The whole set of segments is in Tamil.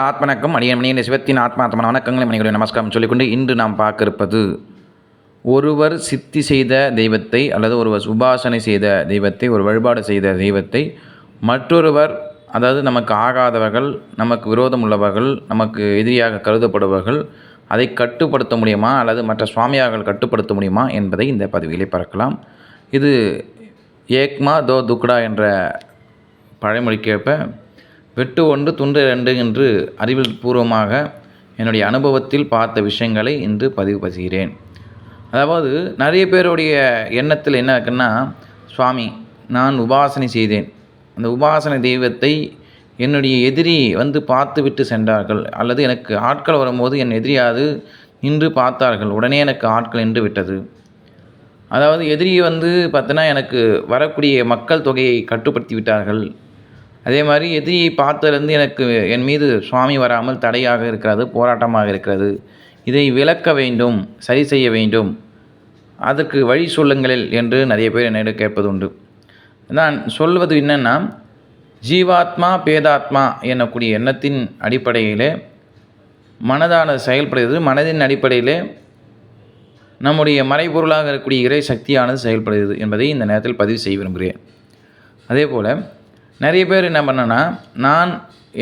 ஆத்மனக்கம் அடியன் மணியின் சிவத்தின் ஆத்மாத்மன வணக்கங்களை மணிகளுடைய நமஸ்காரம் சொல்லிக்கொண்டு இன்று நாம் பார்க்க இருப்பது ஒருவர் சித்தி செய்த தெய்வத்தை அல்லது ஒருவர் உபாசனை செய்த தெய்வத்தை ஒரு வழிபாடு செய்த தெய்வத்தை மற்றொருவர் அதாவது நமக்கு ஆகாதவர்கள் நமக்கு விரோதம் உள்ளவர்கள் நமக்கு எதிரியாக கருதப்படுபவர்கள் அதை கட்டுப்படுத்த முடியுமா அல்லது மற்ற சுவாமியார்கள் கட்டுப்படுத்த முடியுமா என்பதை இந்த பதவியிலே பார்க்கலாம் இது ஏக்மா தோ துக்டா என்ற பழமொழிக்கேற்ப வெட்டு ஒன்று துண்டு ரெண்டு என்று அறிவியல் பூர்வமாக என்னுடைய அனுபவத்தில் பார்த்த விஷயங்களை இன்று பதிவு செய்கிறேன் அதாவது நிறைய பேருடைய எண்ணத்தில் என்ன இருக்குன்னா சுவாமி நான் உபாசனை செய்தேன். அந்த உபாசனை தெய்வத்தை என்னுடைய எதிரி வந்து பார்த்து விட்டு சென்றார்கள். அல்லது எனக்கு ஆட்கள் வரும்போது என் எதிரியாது நின்று பார்த்தார்கள். உடனே எனக்கு ஆட்கள் நின்று விட்டது. அதாவது எதிரி வந்து பார்த்தோன்னா எனக்கு வரக்கூடிய மக்கள் தொகையை கட்டுப்படுத்தி விட்டார்கள். அதே மாதிரி எதிரியை பார்த்ததுலேருந்து எனக்கு என் மீது சுவாமி வராமல் தடையாக இருக்கிறது போராட்டமாக இருக்கிறது. இதை விளக்க வேண்டும் சரி செய்ய வேண்டும். அதற்கு வழி சொல்லுங்களில் என்று நிறைய பேர் என்னிடம் கேட்பது உண்டு நான் சொல்வது என்னென்னா ஜீவாத்மா பேதாத்மா எனக்கூடிய எண்ணத்தின் அடிப்படையிலே மனதான செயல்படுகிறது. மனதின் அடிப்படையிலே நம்முடைய மறைபொருளாக இருக்கக்கூடிய இறை சக்தியானது செயல்படுகிறது என்பதை இந்த நேரத்தில் பதிவு செய்ய விரும்புகிறேன். அதே போல் நிறைய பேர் என்ன பண்ணேன்னா நான்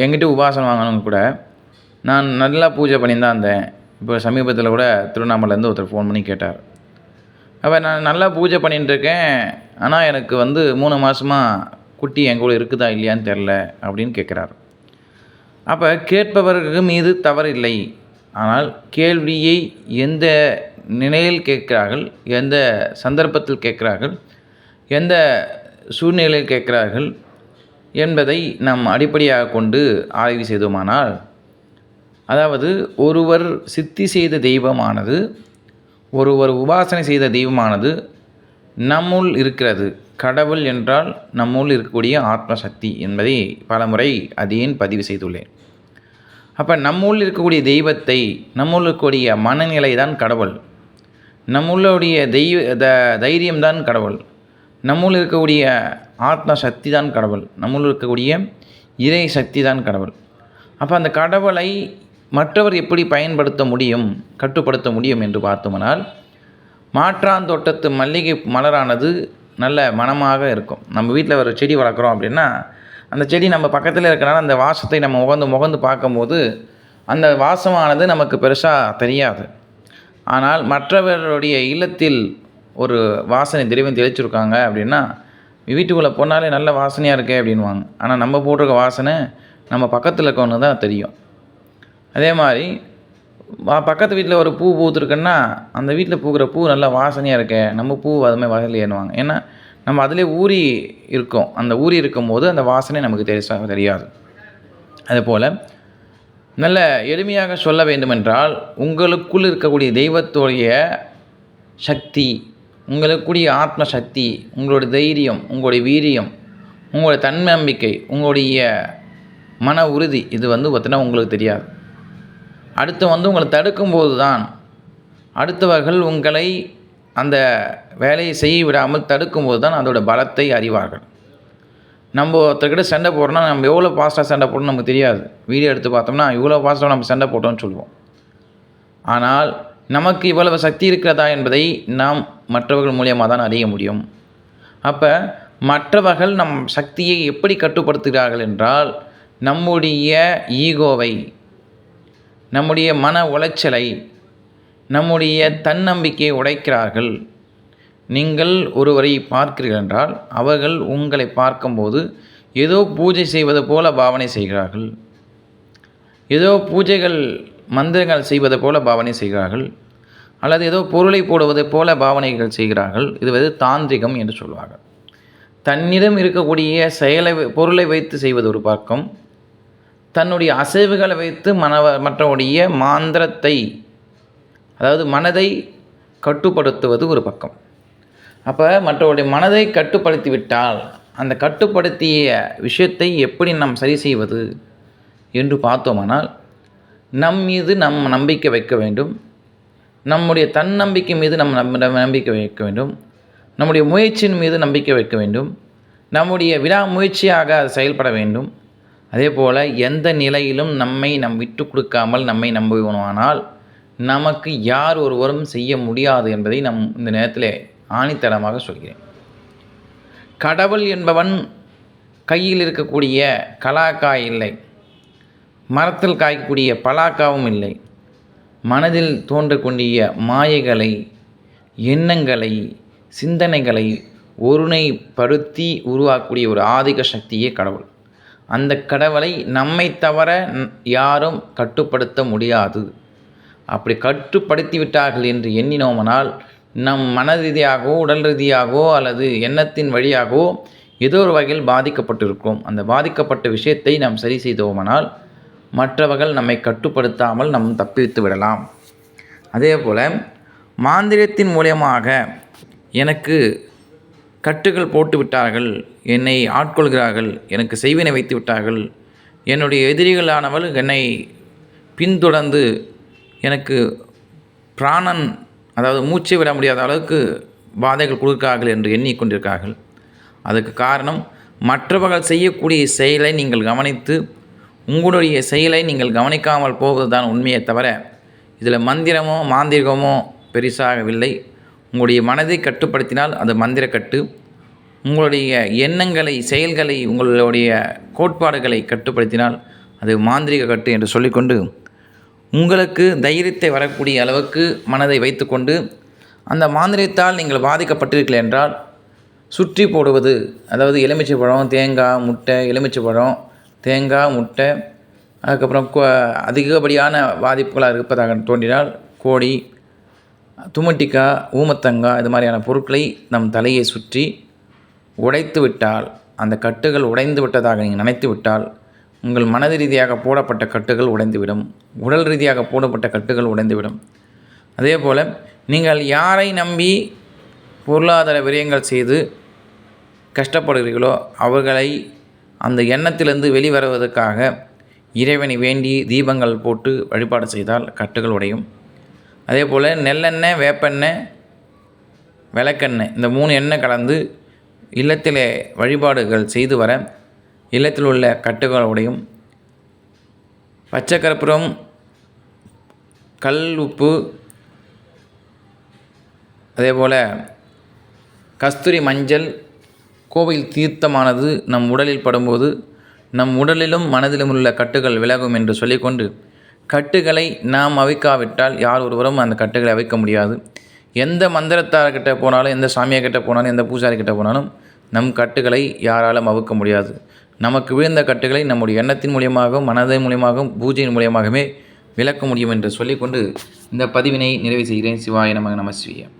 என்கிட்ட உபாசனம் வாங்கினவங்க கூட நான் நல்லா பூஜை பண்ணியிருந்தான் தான் இருந்தேன். இப்போ சமீபத்தில் கூட திருவண்ணாமலேருந்து ஒருத்தர் ஃபோன் பண்ணி கேட்டார். அப்போ நான் நல்லா பூஜை பண்ணிட்டு இருக்கேன். ஆனால் எனக்கு வந்து மூணு மாதமாக குட்டி என் கூட இருக்குதா இல்லையான்னு தெரில அப்படின்னு கேட்குறாரு அப்போ கேட்பவர்கள் மீது தவறு இல்லை. ஆனால் கேள்வியை எந்த நிலையில் கேட்கிறார்கள் எந்த சந்தர்ப்பத்தில் கேட்கிறார்கள் எந்த சூழ்நிலையில் கேட்கிறார்கள் என்பதை நாம் அடிப்படையாக கொண்டு ஆய்வு செய்தோமானால் அதாவது ஒருவர் சித்தி செய்த தெய்வமானது ஒருவர் உபாசனை செய்த தெய்வமானது நம்முள் இருக்கிறது. கடவுள் என்றால் நம்முள் இருக்கக்கூடிய ஆத்மசக்தி என்பதை பலமுறை அதையும் பதிவு செய்துள்ளேன். அப்போ நம்முள் இருக்கக்கூடிய தெய்வத்தை நம்முள் இருக்கக்கூடிய மனநிலை தான் கடவுள். நம்மளுடைய தெய்வ த தைரியம்தான் கடவுள். நம்முள் இருக்கக்கூடிய ஆத்ம சக்தி தான் கடவுள். நம்முள் இருக்கக்கூடிய இறை சக்தி தான் கடவுள். அப்போ அந்த கடவுளை மற்றவர் எப்படி பயன்படுத்த முடியும் கட்டுப்படுத்த முடியும் என்று பார்த்தோம்னால் மாற்றாந்தோட்டத்து மல்லிகை மலரானது நல்ல மனமாக இருக்கும். நம்ம வீட்டில் ஒரு செடி வளர்க்குறோம் அப்படின்னா அந்த செடி நம்ம பக்கத்தில் இருக்கிறனால அந்த வாசத்தை நம்ம முகந்து முகந்து பார்க்கும்போது அந்த வாசமானது நமக்கு பெருசாக தெரியாது. ஆனால் மற்றவர்களுடைய இல்லத்தில் ஒரு வாசனை திரவியம் தெளிச்சிருக்காங்க அப்படின்னா வீட்டுக்குள்ளே போனாலே நல்ல வாசனையாக இருக்கே அப்படின்வாங்க ஆனால் நம்ம போட்டிருக்க வாசனை நம்ம பக்கத்தில் இருக்கவனுக்கு தான் தெரியும். அதே மாதிரி வா- பக்கத்து வீட்டில் ஒரு பூ பூத்துருக்குன்னா அந்த வீட்டில் பூக்கிற பூ நல்லா வாசனையாக இருக்கே நம்ம பூ அதுமாதிரி வகையில் ஏறுவாங்க ஏன்னா நம்ம அதிலே ஊறி இருக்கோம். அந்த ஊறி இருக்கும்போது அந்த வாசனை நமக்கு தெரிசா தெரியாது. அதுபோல் நல்ல எளிமையாக சொல்ல வேண்டுமென்றால் உங்களுக்குள் இருக்கக்கூடிய தெய்வத்துடைய சக்தி உங்களுக்குரிய ஆத்ம சக்தி உங்களுடைய தைரியம் உங்களுடைய வீரியம் உங்களுடைய தன்னம்பிக்கை உங்களுடைய மன உறுதி இது வந்து பார்த்தினா உங்களுக்கு தெரியாது. அடுத்து வந்து உங்களை தடுக்கும்போது தான் அடுத்தவர்கள் உங்களை அந்த வேலையை செய்ய விடாமல் தடுக்கும்போது தான் அதோட பலத்தை அறிவார்கள். நம்ம ஒருத்தர்கிட்ட சண்டை போடுறோம்னா நம்ம எவ்வளோ ஃபாஸ்ட்டாக சண்டை போடணும் நமக்கு தெரியாது. வீடியோ எடுத்து பார்த்தோம்னா இவ்வளோ ஃபாஸ்ட்டாக நம்ம சண்டை போட்டோம்னு சொல்லுவோம். ஆனால் நமக்கு இவ்வளவு சக்தி இருக்கிறதா என்பதை நாம் மற்றவர்கள் மூலியமாக தான் அறிய முடியும். அப்போ மற்றவர்கள் நம் சக்தியை எப்படி கட்டுப்படுத்துகிறார்கள் என்றால் நம்முடைய ஈகோவை நம்முடைய மன உளைச்சலை நம்முடைய தன்னம்பிக்கையை உடைக்கிறார்கள். நீங்கள் ஒருவரை பார்க்கிறீர்கள் என்றால் அவர்கள் உங்களை பார்க்கும்போது ஏதோ பூஜை செய்வது போல பாவனை செய்கிறார்கள். ஏதோ பூஜைகள் மந்திரங்கள் செய்வது போல பாவனை செய்கிறார்கள். அல்லது ஏதோ பொருளை போடுவது போல பாவனைகள் செய்கிறார்கள். இது வந்து தாந்திரிகம் என்று சொல்வார்கள் தன்னிடம் இருக்கக்கூடிய செயலை பொருளை வைத்து செய்வது ஒரு பக்கம். தன்னுடைய அசைவுகளை வைத்து மனவ மற்றவருடைய மாந்திரத்தை அதாவது மனதை கட்டுப்படுத்துவது ஒரு பக்கம். அப்போ மற்றவருடைய மனதை கட்டுப்படுத்தி விட்டால் அந்த கட்டுப்படுத்திய விஷயத்தை எப்படி நாம் சரி செய்வது என்று பார்த்தோமானால் நம் மீது நம் நம்பிக்கை வைக்க வேண்டும். நம்முடைய தன்னம்பிக்கை மீது நம் நம் நம்பிக்கை வைக்க வேண்டும். நம்முடைய முயற்சியின் மீது நம்பிக்கை வைக்க வேண்டும். நம்முடைய விடாமுயற்சியாக அது செயல்பட வேண்டும். அதே போல் எந்த நிலையிலும் நம்மை நம் விட்டு கொடுக்காமல் நம்மை நம்புவோமானால் நமக்கு யார் ஒருவரும் செய்ய முடியாது என்பதை நம் இந்த நேரத்தில் ஆணித்தரமாக சொல்கிறேன். கடவுள் என்பவன் கையில் இருக்கக்கூடிய கலாக்காய் இல்லை. மரத்தில் காய்க்கக்கூடிய பலாக்காவும் இல்லை. மனதில் தோன்றக்கூடிய மாயைகளை எண்ணங்களை சிந்தனைகளை ஒருணைப்படுத்தி உருவாக்கக்கூடிய ஒரு ஆதிக்க சக்தியே கடவுள். அந்த கடவுளை நம்மை தவிர யாரும் கட்டுப்படுத்த முடியாது. அப்படி கட்டுப்படுத்தி விட்டார்கள் என்று எண்ணினோமானால் நம் மன ரீதியாகவோ உடல் ரீதியாகவோ அல்லது எண்ணத்தின் வழியாகவோ ஏதோ ஒரு வகையில் பாதிக்கப்பட்டிருக்கும் அந்த பாதிக்கப்பட்ட விஷயத்தை நாம் சரி செய்தோமானால் மற்றவர்கள் நம்மை கட்டுப்படுத்தாமல் நம் தப்பித்து விடலாம். அதே போல் மாந்திரியத்தின் மூலியமாக எனக்கு கட்டுகள் போட்டு விட்டார்கள் என்னை ஆட்கொள்கிறார்கள் எனக்கு செய்வினை வைத்து விட்டார்கள் என்னுடைய எதிரிகளானவள் என்னை பின்தொடர்ந்து எனக்கு பிராணன் அதாவது மூச்சை விட முடியாத அளவுக்கு பாதைகள் கொடுக்கிறார்கள் என்று எண்ணிக்கொண்டிருக்கிறார்கள். அதுக்கு காரணம் மற்றவர்கள் செய்யக்கூடிய செயலை நீங்கள் கவனித்து உங்களுடைய செயலை நீங்கள் கவனிக்காமல் போவது தான் உண்மையை தவிர இதில் மந்திரமோ மாந்திரிகமோ பெரிசாகவில்லை. உங்களுடைய மனதை கட்டுப்படுத்தினால் அது மந்திரக்கட்டு. உங்களுடைய எண்ணங்களை செயல்களை உங்களுடைய கோட்பாடுகளை கட்டுப்படுத்தினால் அது மாந்திரிக கட்டு என்று சொல்லிக்கொண்டு உங்களுக்கு தைரியத்தை வரக்கூடிய அளவுக்கு மனதை வைத்துக்கொண்டு அந்த மாந்திரியத்தால் நீங்கள் பாதிக்கப்பட்டிருக்கீர்கள் என்றால் சுற்றி போடுவது அதாவது எலுமிச்சை பழம் தேங்காய் முட்டை எலுமிச்சை பழம் தேங்காய் முட்டை அதுக்கப்புறம் கோ அதிகப்படியான பாதிப்புகளாக இருப்பதாக தோன்றினால் கோடி துமட்டிக்காய் ஊமத்தங்காய் இது மாதிரியான பொருட்களை நம் தலையை சுற்றி உடைத்து விட்டால் அந்த கட்டுகள் உடைந்து விட்டதாக நீங்கள் நினைத்து விட்டால் உங்கள் மனது ரீதியாக போடப்பட்ட கட்டுகள் உடைந்துவிடும் உடல் ரீதியாக போடப்பட்ட கட்டுகள் உடைந்துவிடும். அதே போல் நீங்கள் யாரை நம்பி பொருளாதார விரயங்கள் செய்து கஷ்டப்படுகிறீர்களோ அவர்களை அந்த எண்ணத்திலிருந்து வெளிவருவதற்காக இறைவனை வேண்டி தீபங்கள் போட்டு வழிபாடு செய்தால் கட்டுகள் உடையும். அதே போல் நெல்லெண்ணெய் வேப்பெண்ணெய் விளக்கெண்ணெய் இந்த மூணு எண்ணெய் கலந்து இல்லத்திலே வழிபாடுகள் செய்து வர இல்லத்தில் உள்ள கட்டுகள் உடையும். பச்சை கற்பூரம் கல் உப்பு அதே போல் கஸ்தூரி மஞ்சள் கோவில் தீர்த்தமானது நம் உடலில் படும்போது நம் உடலிலும் மனதிலும் உள்ள கட்டுகள் விலகும் என்று சொல்லிக்கொண்டு கட்டுகளை நாம் அவிக்காவிட்டால் யார் ஒருவரும் அந்த கட்டுகளை அவிக்க முடியாது. எந்த மந்திரத்தார்கிட்ட போனாலும் எந்த சாமியார்கிட்ட போனாலும் எந்த பூசாரிக்கிட்ட போனாலும் நம் கட்டுகளை யாராலும் அவுக்க முடியாது. நமக்கு விழுந்த கட்டுகளை நம்முடைய எண்ணத்தின் மூலியமாகவும் மனதின் மூலியமாகவும் பூஜையின் மூலியமாகவே விளக்க முடியும் என்று சொல்லிக்கொண்டு இந்த பதிவினை நிறைவு செய்கிறேன். சிவாய நமக நம சிவியம்